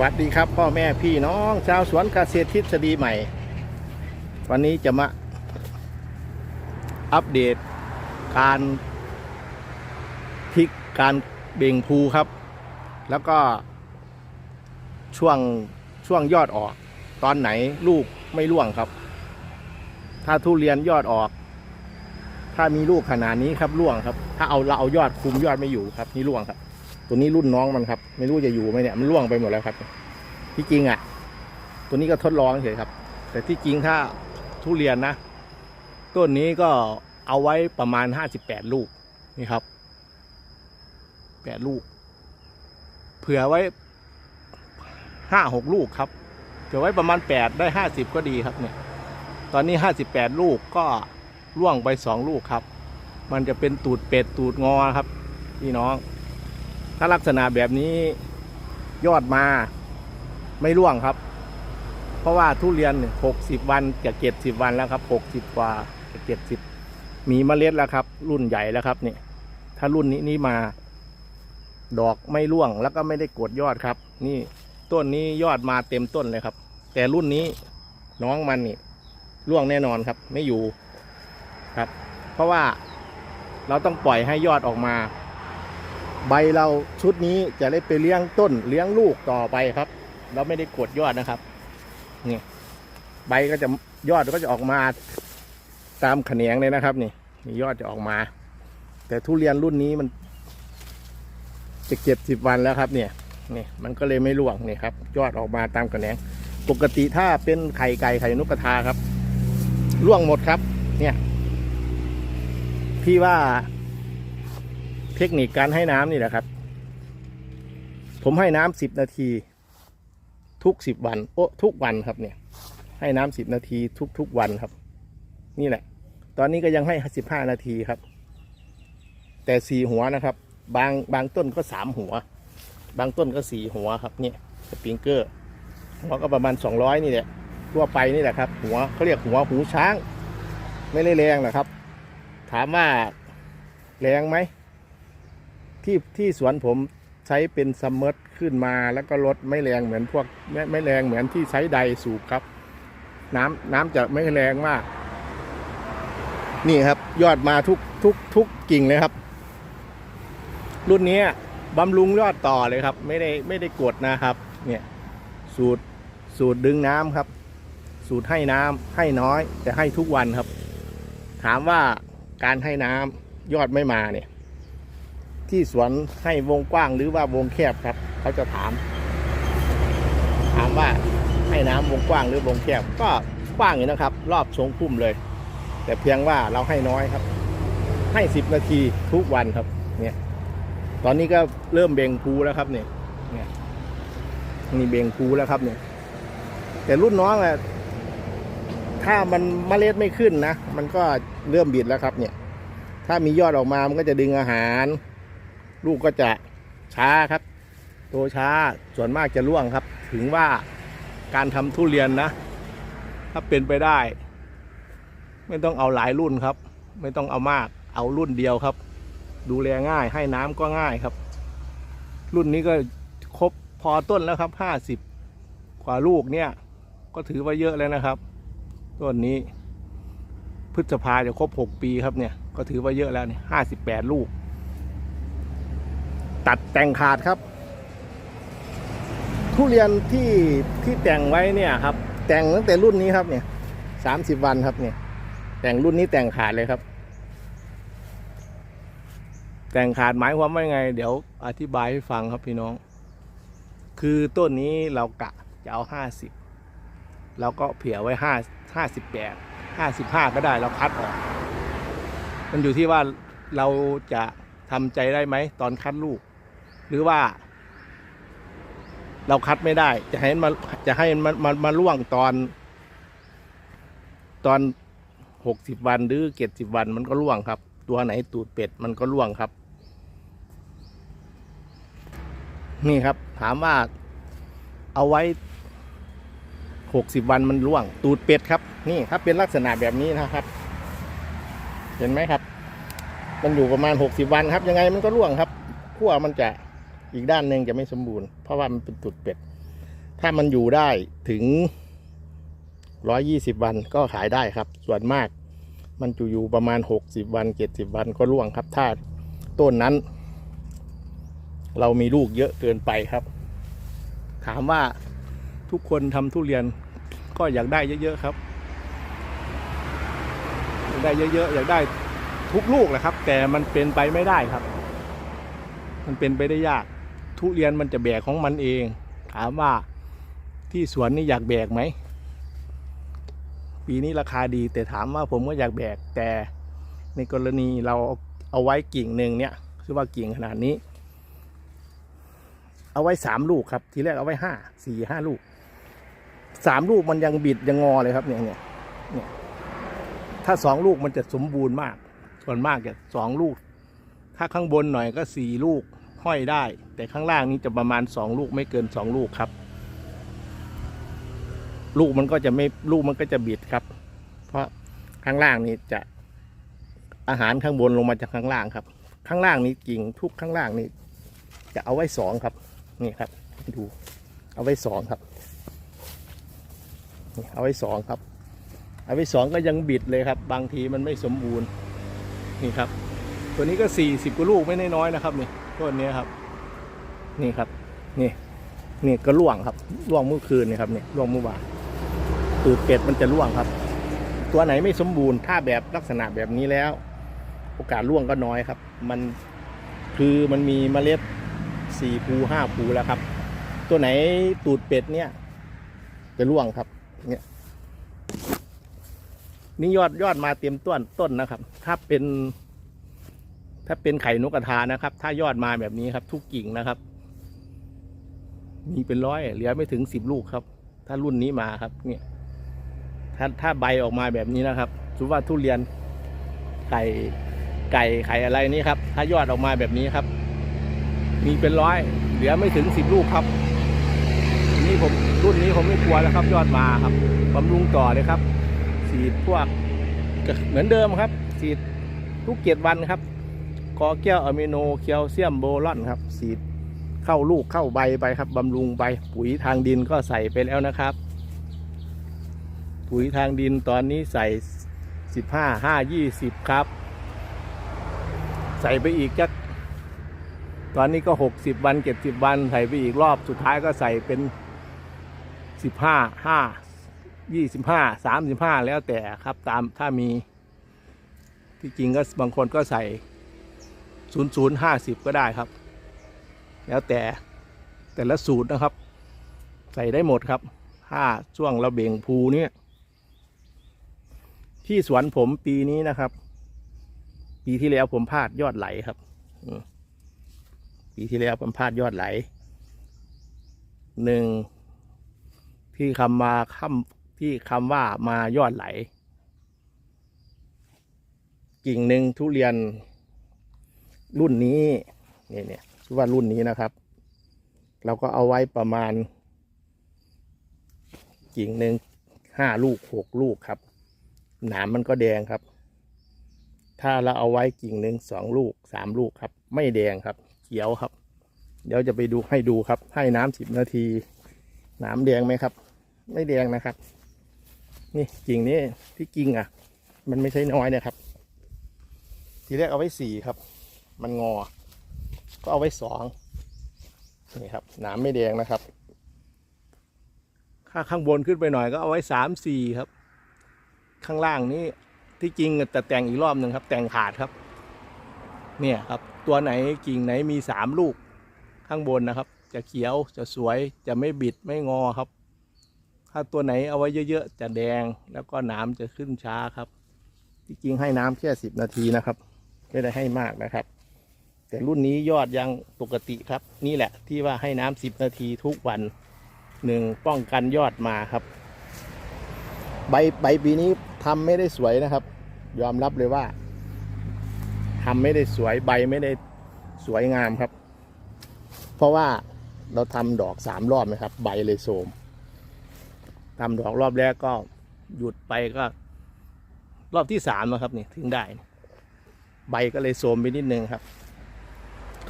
วัสดีครับ พ่อแม่พี่น้องชาวสวนเกษตรทฤษฎีใหม่ วันนี้จะมาอัปเดตการพิกการเบ่งภูครับ แล้วก็ช่วงช่วงยอดออก ตอนไหนลูกไม่ร่วงครับ ถ้าทุเรียนยอดออก ถ้ามีลูกขนาดนี้ครับร่วงครับ ถ้าเอาเราเอายอดคุมยอดไม่อยู่ครับนี่ร่วงครับ ตัวนี้รุ่นน้องมันครับ ไม่รู้จะอยู่ไหมเนี่ยมันร่วงไปหมดแล้วครับ ที่จริงอะ ตัวนี้ก็ทดลองเฉยครับ แต่ที่จริงถ้าทุเรียนนะต้นนี้ก็เอาไว้ประมาณห้าสิบแปดลูกนี่ครับแปดลูก เผื่อไว้ห้าหกลูกครับเผื่อไว้ประมาณแปดได้ห้าสิบก็ดีครับเนี่ยตอนนี้ห้าสิบแปดลูกก็ร่วงไปสองลูกครับ มันจะเป็นตูดเป็ดตูดงอครับ พี่น้อง ถ้าลักษณะแบบนี้ยอดมาไม่ร่วงครับ เพราะว่าทุเรียนหกสิบวันจะเจ็ดสิบวันแล้วครับหกสิบกว่าจะเจ็ดสิบมีเมล็ดแล้วครับ รุ่นใหญ่แล้วครับนี่ถ้ารุ่นนี้นี่มา ดอกไม่ร่วงแล้วก็ไม่ได้กดยอดครับ นี่ต้นนี้ยอดมาเต็มต้นเลยครับ แต่รุ่นนี้น้องมันนี่ร่วงแน่นอนครับ ไม่อยู่ครับ เพราะว่าเราต้องปล่อยให้ยอดออกมา ใบเราชุดนี้จะได้ไปเลี้ยงต้นเลี้ยงลูกต่อไปครับ เราไม่ได้กดยอดนะครับนี่ใบก็จะยอดก็จะออกมาตามแขนงเลยนะครับ นี่นี่ยอดจะออกมา แต่ทุเรียนรุ่นนี้มัน จะเก็บสิบวันแล้วครับ เนี่ยนี่มันก็เลยไม่ร่วงนี่ครับ ยอดออกมาตามแขนง ปกติถ้าเป็นไข่ไก่ไข่นกกระทาครับร่วงหมดครับ เนี่ย พี่ว่า ทคนิคการให้น้ำนี่แหละครับ ผมให้น้ำสิบนาที ทุกสิบวันโอ้ทุกวันครับเนี่ย ให้น้ำสิบนาทีทุกทุกวันครับ นี่แหละ ตอนนี้ก็ยังให้สิบห้านาทีครับ แต่สี่หัวนะครับ บางบางต้นก็สามหัว บางต้นก็สี่หัวครับเนี่ยสปริงเกอร์หัวก็ประมาณสองร้อยนี่แหละทั่วไปนี่แหละครับ หัวเขาเรียกหัวหูช้าง ไม่ได้แรงหรอกครับ ถามว่าแรงไหม ที่ที่สวนผมใช้เป็นซัมมอร์ขึ้นมาแล้วก็ลดไม่แรงเหมือนพวกไม่ไม่แรงเหมือนที่ใช้ไดสูบครับ น้ำน้ำจะไม่แรงมาก นี่ครับ ยอดมาทุกทุกทุกกิ่งเลยครับ รุ่นนี้บำรุงยอดต่อเลยครับ ไม่ได้ไม่ได้กดนะครับ เนี่ยสูตรสูตรดึงน้ำครับ สูตรให้น้ำให้น้อย แต่ให้ทุกวันครับ ถามว่าการให้น้ำยอดไม่มาเนี่ย ที่สวนให้วงกว้างหรือว่าวงแคบครับ เขาจะถาม ถามว่าให้น้ำวงกว้างหรือวงแคบก็กว้างอยู่นะครับ รอบทรงพุ่มเลย แต่เพียงว่าเราให้น้อยครับ ให้สิบนาทีทุกวันครับ เนี่ย ตอนนี้ก็เริ่มเบ่งภูแล้วครับเนี่ยเนี่ยนี่เบ่งภูแล้วครับเนี่ย แต่รุ่นน้องอะถ้ามันเมล็ดไม่ขึ้นนะมันก็เริ่มบิดแล้วครับ เนี่ย ถ้ามียอดออกมามันก็จะดึงอาหาร ลูกก็จะช้าครับโตช้าส่วนมากจะร่วงครับ ถึงว่าการทำทุเรียนนะ ถ้าเป็นไปได้ ไม่ต้องเอาหลายรุ่นครับ ไม่ต้องเอามากเอารุ่นเดียวครับ ดูแลง่ายให้น้ำก็ง่ายครับ รุ่นนี้ก็ครบพอต้นแล้วครับห้าสิบกว่าลูกเนี่ย ก็ถือว่าเยอะแล้วนะครับ ต้นนี้พฤษภาจะครบหกปีครับเนี่ย ก็ถือว่าเยอะแล้วเนี่ยห้าสิบแปดลูก ตัดแต่งขาดครับ ทุเรียนที่ที่แต่งไว้เนี่ยครับ แต่งตั้งแต่รุ่นนี้ครับเนี่ยสามสิบวันครับเนี่ย แต่งรุ่นนี้แต่งขาดเลยครับ แต่งขาดหมายความว่าไง เดี๋ยวอธิบายให้ฟังครับพี่น้อง คือต้นนี้เรากะจะเอาห้าสิบเราก็เผื่อไว้ห้าห้าสิบแปดห้าสิบห้าก็ได้เราคัดออก มันอยู่ที่ว่าเราจะทำใจได้ไหมตอนคัดลูก หรือว่า เราคัดไม่ได้ จะให้มันจะให้มันมันมาล่วงตอน ตอนหกสิบวันหรือเจ็ดสิบวันมันก็ล่วงครับ ตัวไหนตูดเป็ดมันก็ล่วงครับ นี่ครับ ถามว่าเอาไว้หกสิบวันมันล่วง ตูดเป็ดครับ นี่ถ้าเป็นลักษณะแบบนี้นะครับ เห็นไหมครับ มันอยู่ประมาณหกสิบวันครับ ยังไงมันก็ร่วงครับขั้วมันจะ อีกด้านหนึ่งจะไม่สมบูรณ์ เพราะว่ามันเป็นตูดเป็ด ถ้ามันอยู่ได้ถึงร้อยี่สิบวันก็ขายได้ครับ ส่วนมาก มันจะอยู่ประมาณหกสิบวันเจ็ดสิบวันก็ร่วงครับ ถ้าต้นนั้น เรามีลูกเยอะเกินไปครับ ถามว่าทุกคนทำทุเรียนก็อยากได้เยอะๆครับอยากได้เยอะๆอยากได้ทุกลูกแหละครับ แต่มันเป็นไปไม่ได้ครับ มันเป็นไปได้ยาก ทุเรียนมันจะแบกของมันเอง ถามว่าที่สวนนี่อยากแบกไหม ปีนี้ราคาดีแต่ถามว่าผมก็อยากแบก แต่ในกรณีเราเอาไว้กิ่งหนึ่งเนี่ยคือว่ากิ่งขนาดนี้ เอาไว้สามลูกครับ ทีแรกเอาไว้ห้าสี่ห้าลูกสามลูกมันยังบิดยังงอเลยครับเนี่ยเนี่ยเนี่ยถ้าสองลูกมันจะสมบูรณ์มาก ส่วนมากจะสองลูก ถ้าข้างบนหน่อยก็สี่ลูก ห้อยได้ แต่ข้างล่างนี้จะประมาณสองลูกไม่เกินสองลูกครับ ลูกมันก็จะไม่ลูกมันก็จะบิดครับ เพราะข้างล่างนี้จะอาหารข้างบนลงมาจากข้างล่างครับ ข้างล่างนี้กิ่งทุกข้างล่างนี้ จะเอาไว้สองครับ นี่ครับดูเอาไว้สองครับนี่เอาไว้สองครับ เอาไว้สองก็ยังบิดเลยครับ บางทีมันไม่สมบูรณ์นี่ครับ ตัวนี้ก็สี่สิบกว่าลูกไม่น้อยนะครับนี่ ต้นนี้ครับ นี่ครับ นี่ นี่ก็ร่วงครับร่วงเมื่อคืนนี่ครับนี่ร่วงเมื่อวานตูดเป็ดมันจะร่วงครับ ตัวไหนไม่สมบูรณ์ถ้าแบบลักษณะแบบนี้แล้ว โอกาสร่วงก็น้อยครับ มันคือมันมีเมล็ดสี่ภูห้าภูแล้วครับ ตัวไหนตูดเป็ดเนี่ย จะร่วงครับ เนี่ยนี่ยอดยอดมาเต็มต้นต้นนะครับ ถ้าเป็น ถ้าเป็นไข่นกกระทานะครับ ถ้ายอดมาแบบนี้ครับ ทุกกิ่งนะครับ มีเป็นร้อยเหลือไม่ถึงสิบลูกครับ ถ้ารุ่นนี้มาครับ เนี่ย ถ้าถ้าใบออกมาแบบนี้นะครับสมมติว่าทุเรียนไก่ไก่ไข่อะไรนี่ครับ ถ้ายอดออกมาแบบนี้ครับ มีเป็นร้อย เหลือไม่ถึงสิบลูกครับนี่ผมรุ่นนี้ผมไม่กลัวแล้วครับ ยอดมาครับบำรุงต่อเลยครับสีดพวกเหมือนเดิมครับสีดทุกเกียรวันครับ อแก้วอะมิโนแคลเซียมโบรอนครับสีดเข้าลูกเข้าใบไปครับบำรุงใบปุ๋ยทางดินก็ใส่ไปแล้วนะครับ ปุ๋ยทางดินตอนนี้ใส่สิบห้าห้ายี่สิบครับ ใส่ไปอีกจักตอนนี้ก็หกสิบวันเจ็ดสิบวันใส่ไปอีกรอบสุดท้ายก็ใส่เป็นสิบห้าห้ายี่สิบห้าสามสิบห้าแล้วแต่ครับตามถ้ามีที่จริงก็บางคนก็ใส่ ศูนย์ศูนย์ห้าสิบก็ได้ครับ แล้วแต่แต่ละสูตรนะครับ ใส่ได้หมดครับถ้าช่วงราเบ่งภูเนี่ยที่สวนผมปีนี้นะครับ ปีที่แล้วผมพลาดยอดไหลครับปีที่แล้วผมพลาดยอดไหลหนึ่งที่คำมาคำที่คำว่ามายอดไหล กิ่งหนึ่งทุเรียน รุ่นนี้เนี่ยเนี่ยชื่อว่ารุ่นนี้นะครับ เราก็เอาไว้ประมาณกิ่งหนึ่งห้าลูกหกลูกครับ หนามมันก็แดงครับ ถ้าเราเอาไว้กิ่งหนึ่งสองลูกสามลูกครับ ไม่แดงครับ เขียวครับ เดี๋ยวจะไปดูให้ดูครับ ให้น้ำสิบนาที หนามแดงไหมครับ ไม่แดงนะครับ นี่กิ่งนี้ที่กิ่งอะ มันไม่ใช่น้อยนะครับ ทีแรกเอาไว้สี่ครับ มันงอ ก็เอาไว้สองนี่ครับหนามไม่แดงนะครับถ้าข้างบนขึ้นไปหน่อยก็เอาไว้สามสี่ครับ ข้างล่างนี้ที่จริงแต่แต่งอีกรอบหนึ่งครับ แต่งขาดครับ เนี่ยครับ ตัวไหนกิ่งไหนมีสามลูก ข้างบนนะครับ จะเขียวจะสวยจะไม่บิดไม่งอครับ ถ้าตัวไหนเอาไว้เยอะๆจะแดงแล้วก็น้ำจะขึ้นช้าครับ ที่จริงให้น้ำแค่สิบนาทีนะครับ ไม่ได้ให้มากนะครับ แต่รุ่นนี้ยอดยังปกติครับ นี่แหละที่ว่าให้น้ำสิบนาทีทุกวันหนึ่งป้องกันยอดมาครับ ใบใบปีนี้ทำไม่ได้สวยนะครับ ยอมรับเลยว่าทำไม่ได้สวยใบไม่ได้สวยงามครับ เพราะว่าเราทำดอกสามรอบนะครับ ใบเลยโทรมทำดอกรอบแรกก็หยุดไปก็ รอบที่สามนะครับนี่ถึงได้ ใบก็เลยโทรมไปนิดนึงครับ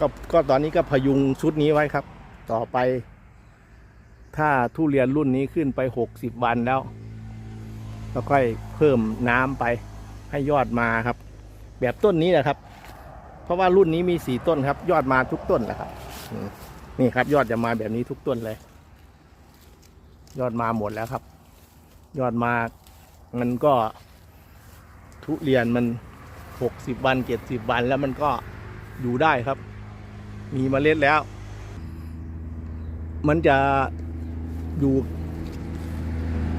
ก็ก็ตอนนี้ก็พยุงชุดนี้ไว้ครับ ต่อไป ถ้าทุเรียนรุ่นนี้ขึ้นไปหกสิบวันแล้วแล้วค่อยเพิ่มน้ำไปให้ยอดมาครับ แบบต้นนี้แหละครับ เพราะว่ารุ่นนี้มีสี่ต้นครับ ยอดมาทุกต้นนะครับนี่ครับ ยอดจะมาแบบนี้ทุกต้นเลย ยอดมาหมดแล้วครับ ยอดมามันก็ทุเรียนมันหกสิบวันเจ็ดสิบวันแล้วมันก็อยู่ได้ครับ มีเมล็ดแล้ว มันจะอยู่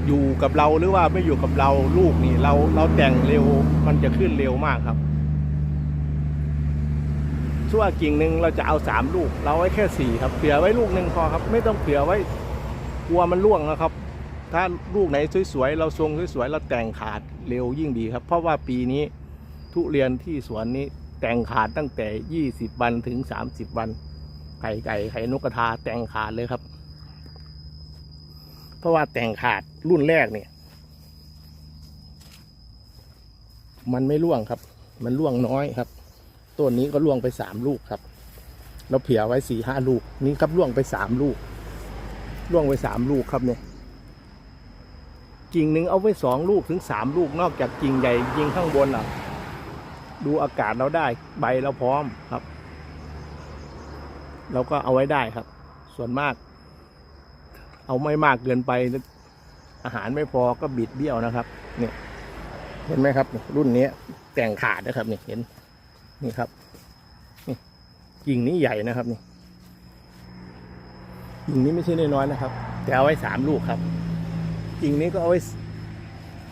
อยู่กับเราหรือว่าไม่อยู่กับเราลูกนี่เราเราแต่งเร็วมันจะขึ้นเร็วมากครับชั่วกิ่งหนึ่งเราจะเอาสามลูก เราไว้แค่สี่ครับเผื่อไว้ลูกหนึ่งพอครับ ไม่ต้องเผื่อไว้กลัวมันร่วงนะครับ ถ้าลูกไหนสวยๆเราทรงสวยๆเราแต่งขาดเร็วยิ่งดีครับ เพราะว่าปีนี้ทุเรียนที่สวนนี้ แต่งขาดตั้งแต่ 20 วันถึง 30 วัน ไข่ไก่ไข่นกกระทาแต่งขาดเลยครับ เพราะว่าแต่งขาดรุ่นแรกเนี่ย มันไม่ร่วงครับ มันร่วงน้อยครับ ต้นนี้ก็ร่วงไปสามลูกครับ เราเผื่อไว้สี่ห้าลูก นี่ครับร่วงไปสามลูก ร่วงไปสามลูกครับเนี่ยกิ่งหนึ่งเอาไว้สองลูกถึงสามลูกนอกจากกิ่งใหญ่ยิงข้างบนอะ ดูอากาศเราได้ ใบเราพร้อมครับ เราก็เอาไว้ได้ครับ ส่วนมาก เอาไม่มากเกินไป อาหารไม่พอก็บิดเบี้ยวนะครับ เนี่ย เห็นไหมครับ รุ่นนี้แต่งขาดนะครับนี่เห็น นี่ครับนี่กิ่งนี้ใหญ่นะครับนี่กิ่งนี้ไม่ใช่น้อยๆนะครับ แต่เอาไว้สามลูกครับกิ่งนี้ก็เอาไว้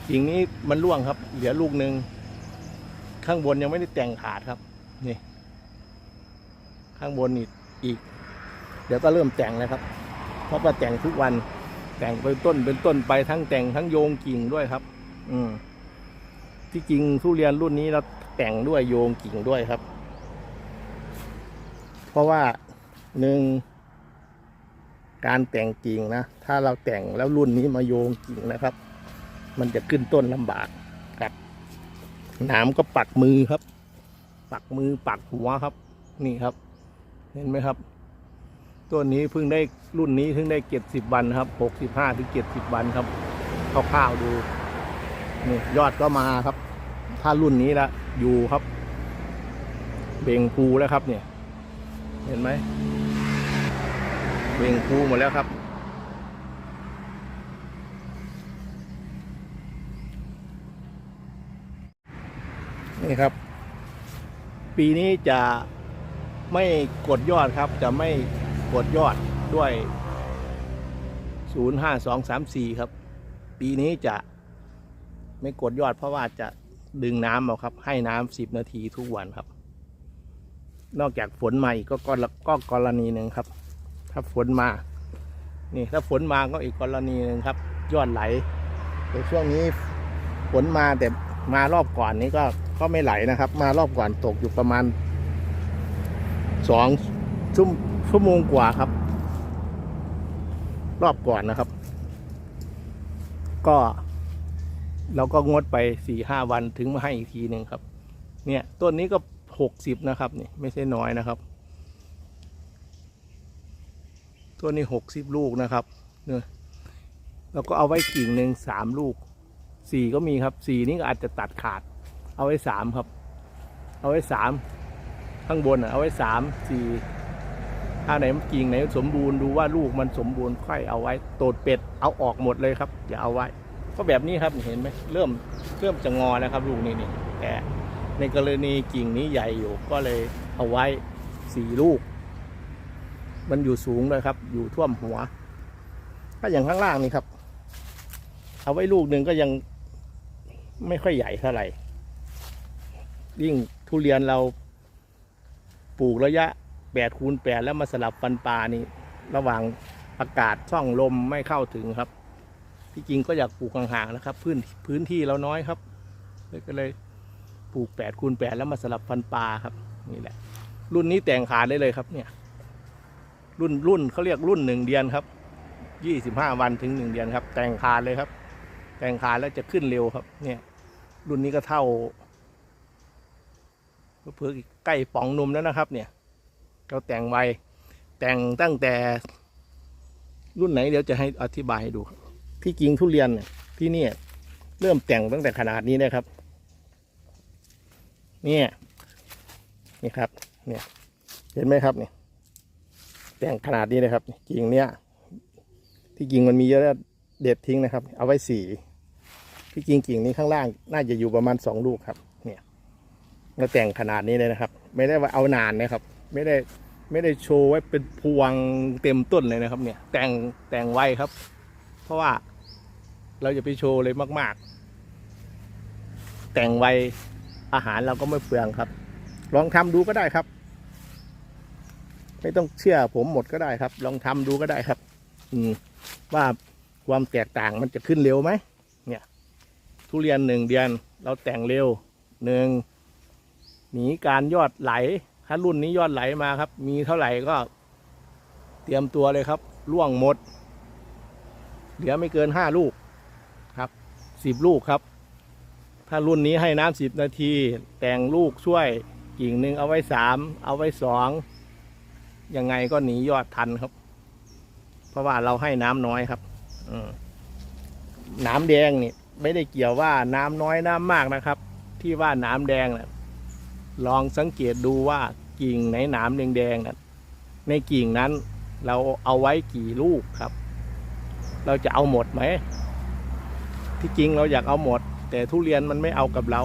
กิ่งนี้มันร่วงครับ เหลือลูกหนึ่ง ข้างบนยังไม่ได้แต่งขาดครับ นี่ ข้างบนนี่อีก เดี๋ยวก็เริ่มแต่งแล้วครับ เพราะว่าแต่งทุกวัน แต่งเป็นต้นเป็นต้นไปทั้งแต่งทั้งโยงกิ่งด้วยครับ อืมที่จริงทุเรียนรุ่นนี้เราแต่งด้วยโยงกิ่งด้วยครับ เพราะว่าหนึ่งการแต่งกิ่งนะ ถ้าเราแต่งแล้วรุ่นนี้มาโยงกิ่งนะครับ มันจะขึ้นต้นลำบาก นามก็ปักมือครับ ปักมือปักหัวครับ นี่ครับ เห็นไหมครับต้นนี้เพิ่งได้รุ่นนี้เพิ่งได้เจ็ดสิบวันครับหกสิบห้าถึงเจ็ดสิบวันครับคร่าวๆดูนี่ยอดก็มาครับ ถ้ารุ่นนี้ละอยู่ครับ เบ่งภูแล้วครับ เนี่ย เห็นไหมเบ่งภูหมดแล้วครับ นี่ครับ ปีนี้จะไม่กดยอดครับ จะไม่กดยอดด้วย 05234 ครับ ปีนี้จะไม่กดยอดเพราะว่าจะดึงน้ำเอาครับ ให้น้ำสิบนาทีทุกวันครับ นอกจากฝนมาอีกก็ก็ก็กรณีหนึ่งครับ ถ้าฝนมา นี่ถ้าฝนมาก็อีกกรณีหนึ่งครับ ยอดไหลแต่ช่วงนี้ฝนมาแต่มารอบก่อนนี้ก็ ก็ไม่ไหลนะครับ มารอบก่อนตกอยู่ประมาณสองชั่วชั่วโมงกว่าครับ รอบก่อนนะครับ ก็ เราก็งดไปสี่ห้าวันถึงมาให้อีกทีหนึ่งครับ เนี่ยต้นนี้ก็หกสิบนะครับนี่ไม่ใช่น้อยนะครับต้นนี้หกสิบลูกนะครับเนี่ยแล้วก็เอาไว้กิ่งหนึ่งสามลูกสี่ก็มีครับสี่นี้ก็อาจจะตัดขาด เอาไว้สามครับ เอาไว้สามข้างบนอะเอาไว้สามสี่ถ้าไหนมันกิ่งไหนสมบูรณ์ดูว่าลูกมันสมบูรณ์ค่อยเอาไว้โตดเป็ดเอาออกหมดเลยครับอย่าเอาไว้ ก็แบบนี้ครับเห็นไหมเริ่มเริ่มจะงอแล้วครับ ลูกนี้นี่แต่ในกรณีกิ่งนี้ใหญ่อยู่ก็เลยเอาไว้สี่ลูก มันอยู่สูงเลยครับ อยู่ท่วมหัว ถ้าอย่างข้างล่างนี่ครับ เอาไว้ลูกหนึ่งก็ยังไม่ค่อยใหญ่เท่าไหร่ ยิ่งทุเรียนเราปลูกระยะแปดคูณแปดแล้วมาสลับฟันปลานี่ ระหว่างอากาศช่องลมไม่เข้าถึงครับ ที่จริงก็อยากปลูกห่างๆนะครับ พื้นพื้นที่เราน้อยครับเลยก็เลยปลูกแปดคูณแปดแล้วมาสลับฟันปลาครับ นี่แหละ รุ่นนี้แต่งขาดได้เลยครับ เนี่ย รุ่นรุ่นเขาเรียกรุ่นหนึ่งเดือนครับยี่สิบห้าวันถึงหนึ่งเดือนครับ แต่งขาดเลยครับ แต่งขาดแล้วจะขึ้นเร็วครับ เนี่ย รุ่นนี้ก็เท่า เพื่อใกล้ป๋องนมแล้วนะครับ เนี่ยเราแต่งไวแต่งตั้งแต่รุ่นไหนเดี๋ยวจะให้อธิบายให้ดู ที่จริงทุเรียนเนี่ยที่นี่เริ่มแต่งตั้งแต่ขนาดนี้นะครับ เนี่ยนี่ครับ เนี่ย เห็นไหมครับเนี่ยแต่งขนาดนี้นะครับกิ่งเนี้ยที่กิ่งมันมีเยอะแล้วเด็ดทิ้งนะครับ เอาไว้สี่ที่กิ่งกิ่งนี้ข้างล่างน่าจะอยู่ประมาณสองลูกครับ เนี่ยแต่งขนาดนี้เลยนะครับ ไม่ได้ว่าเอานานนะครับ ไม่ได้ไม่ได้โชว์ไว้เป็นพวงเต็มต้นเลยนะครับ เนี่ย แต่งแต่งไว้ครับ เพราะว่าเราจะไปโชว์เลยมาก ๆ แต่งไว้อาหารเราก็ไม่เปลืองครับ ลองทำดูก็ได้ครับ ไม่ต้องเชื่อผมหมดก็ได้ครับ ลองทำดูก็ได้ครับ อืม ว่าความแตกต่างมันจะขึ้นเร็วไหมเนี่ย ทุเรียนหนึ่งเดือนเราแต่งเร็วหนึ่ง หนีการยอดไหลถ้ารุ่นนี้ยอดไหลมาครับ มีเท่าไหร่ก็ เตรียมตัวเลยครับล่วงหมด เหลือไม่เกินห้าลูกครับสิบลูกครับ ถ้ารุ่นนี้ให้น้ำสิบนาที แต่งลูกช่วยกิ่งหนึ่งเอาไว้สามเอาไว้สองยังไงก็หนียอดทันครับ เพราะว่าเราให้น้ำน้อยครับน้ำแดงนี่ไม่ได้เกี่ยวว่าน้ำน้อยน้ำมากนะครับ ที่ว่าน้ำแดงนะ ลองสังเกตดูว่ากิ่งไหนหนามแดงๆนะในกิ่งนั้น เราเอาไว้กี่ลูกครับ เราจะเอาหมดไหม ที่จริงเราอยากเอาหมด แต่ทุเรียนมันไม่เอากับเรา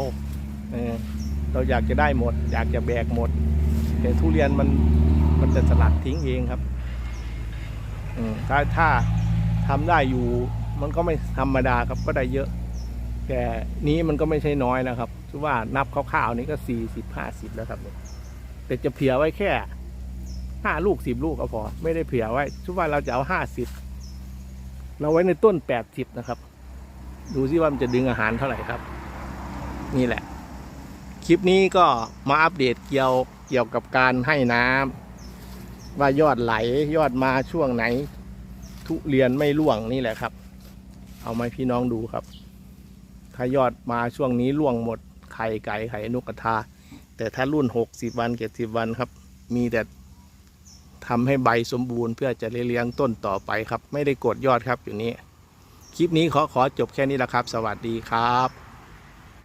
เออเราอยากจะได้หมด อยากจะแบกหมด แต่ทุเรียนมันมันจะสลัดทิ้งเองครับถ้าถ้าทำได้อยู่มันก็ไม่ธรรมดาครับก็ได้เยอะ แต่นี้มันก็ไม่ใช่น้อยนะครับคือว่านับคร่าวๆนี่ก็สี่สิบห้าสิบแล้วครับแต่จะเผื่อไว้แค่ห้าลูกสิบลูกก็พอ ไม่ได้เผื่อไว้คือว่าเราจะเอาห้าสิบเราไว้ในต้นแปดสิบนะครับ ดูซิว่ามันจะดึงอาหารเท่าไหร่ครับ นี่แหละ คลิปนี้ก็มาอัปเดตเกี่ยวเกี่ยวกับการให้น้ำว่ายอดไหลยอดมาช่วงไหน ทุเรียนไม่ร่วงนี่แหละครับ เอามาให้พี่น้องดูครับ ถ้ายอดมาช่วงนี้ล่วงหมดไข่ไก่ไข่นกกระทา แต่ถ้ารุ่นหกสิบวันเจ็ดสิบวันครับ มีแต่ทำให้ใบสมบูรณ์เพื่อจะเลี้ยงต้นต่อไปครับ ไม่ได้กดยอดครับอยู่นี้ คลิปนี้ขอขอจบแค่นี้ละครับ สวัสดีครับ